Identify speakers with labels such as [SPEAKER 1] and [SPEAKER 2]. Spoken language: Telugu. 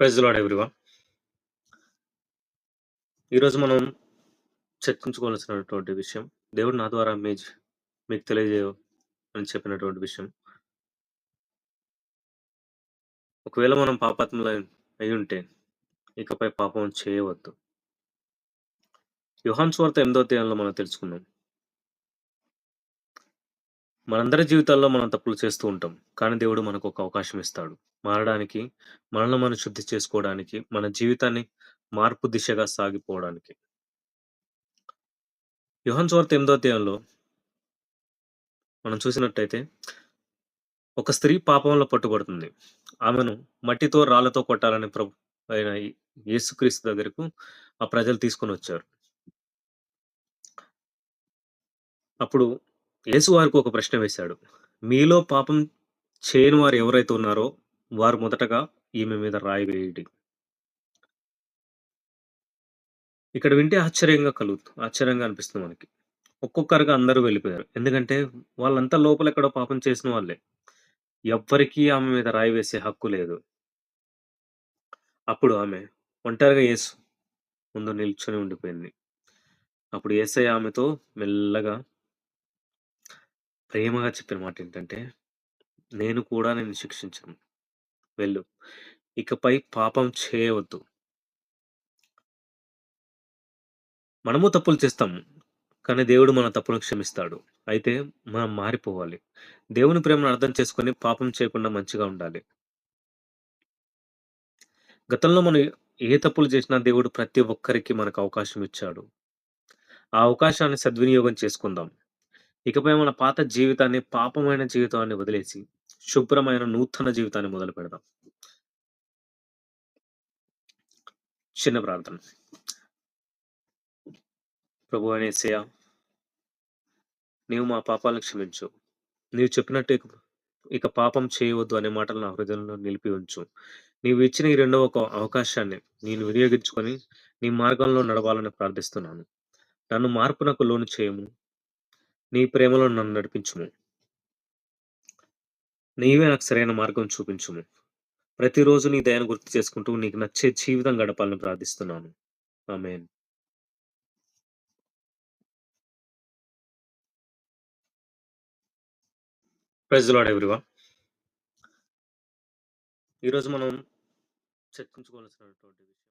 [SPEAKER 1] Praise lord everyone. ఈరోజు మనం చర్చించుకోవాల్సినటువంటి విషయం, దేవుడు నా ద్వారా మీ మీకు తెలియజేయ అని చెప్పినటువంటి విషయం. ఒకవేళ మనం పాపత్వంలో అయి ఉంటే ఇకపై పాపం చేయవద్దు. యోహాను సువార్త 8దో అధ్యాయంలో మనం తెలుసుకున్నాం మనందరి జీవితాల్లో మనం తప్పులు చేస్తూ ఉంటాం. కానీ దేవుడు మనకు ఒక అవకాశం ఇస్తాడు. మారడానికి, మనల్ని మనం శుద్ధి చేసుకోవడానికి, మన జీవితాన్ని మార్పు దిశగా సాగిపోవడానికి. యోహాను సువార్త 8దో అధ్యాయంలో మనం చూసినట్టయితే, ఒక స్త్రీ పాపంలో పట్టుబడుతుంది. ఆమెను మట్టితో, రాళ్ళతో కొట్టాలని ప్రభు అయిన యేసుక్రీస్తు దగ్గరకు ఆ ప్రజలు తీసుకొనొచ్చారు. అప్పుడు యేసు వారికి ఒక ప్రశ్న వేశాడు. మీలో పాపం చేయని వారు ఎవరైతే ఉన్నారో, వారు మొదటగా ఈమె మీద రాయి వేయుడి. ఇక్కడ వింటే ఆశ్చర్యంగా కలుగుతుంది ఆశ్చర్యంగా అనిపిస్తుంది మనకి. ఒక్కొక్కరుగా అందరూ వెళ్ళిపోయారు. ఎందుకంటే వాళ్ళంతా లోపల ఎక్కడో పాపం చేసిన వాళ్ళే. ఎవ్వరికీ ఆమె మీద రాయి వేసే హక్కు లేదు. అప్పుడు ఆమె ఒంటరిగా యేసు ముందు నిల్చొని ఉండిపోయింది. అప్పుడు యేసయ్య ఆమెతో మెల్లగా ప్రేమగా చెప్పిన మాట ఏంటంటే, నేను కూడా నిన్ను శిక్షించను. వెళ్ళు. ఇకపై పాపం చేయవద్దు. మనము తప్పులు చేస్తాం. కానీ దేవుడు మన తప్పులను క్షమిస్తాడు. అయితే మనం మారిపోవాలి. దేవుని ప్రేమను అర్థం చేసుకొని పాపం చేయకుండా మంచిగా ఉండాలి. గతంలో మనం ఏ తప్పులు చేసినా దేవుడు ప్రతి ఒక్కరికి మనకు అవకాశం ఇచ్చాడు. ఆ అవకాశాన్ని సద్వినియోగం చేసుకుందాం. ఇకపై మన పాత జీవితాన్ని, పాపమైన జీవితాన్ని వదిలేసి, శుభ్రమైన నూతన జీవితాన్ని మొదలు పెడదాం. చిన్న ప్రార్థన. ప్రభువైన యేసయ్య నీవు మా పాపాలను క్షమించు. నీవు చెప్పినట్టు ఇక ఇక పాపం చేయవద్దు అనే మాటలు నా హృదయంలో నిలిపి ఉంచు. నీవు ఇచ్చిన ఈ రెండవ ఒక అవకాశాన్ని నేను వినియోగించుకొని, నీ మార్గంలో నడవాలని ప్రార్థిస్తున్నాను. నన్ను మార్పునకు లోను చేయము. నీ ప్రేమలో నన్ను నడిపించుము. నీవే నాకు సరైన మార్గం చూపించుము. ప్రతిరోజు నీ దయను గుర్తు చేసుకుంటూ, నీకు నచ్చే జీవితం గడపాలని ప్రార్థిస్తున్నాను. ఆమేన్. ప్రజలాడ్ ది ఎవ్రీవన్. ఈరోజు మనం చర్చించుకోవాల్సినటువంటి విషయం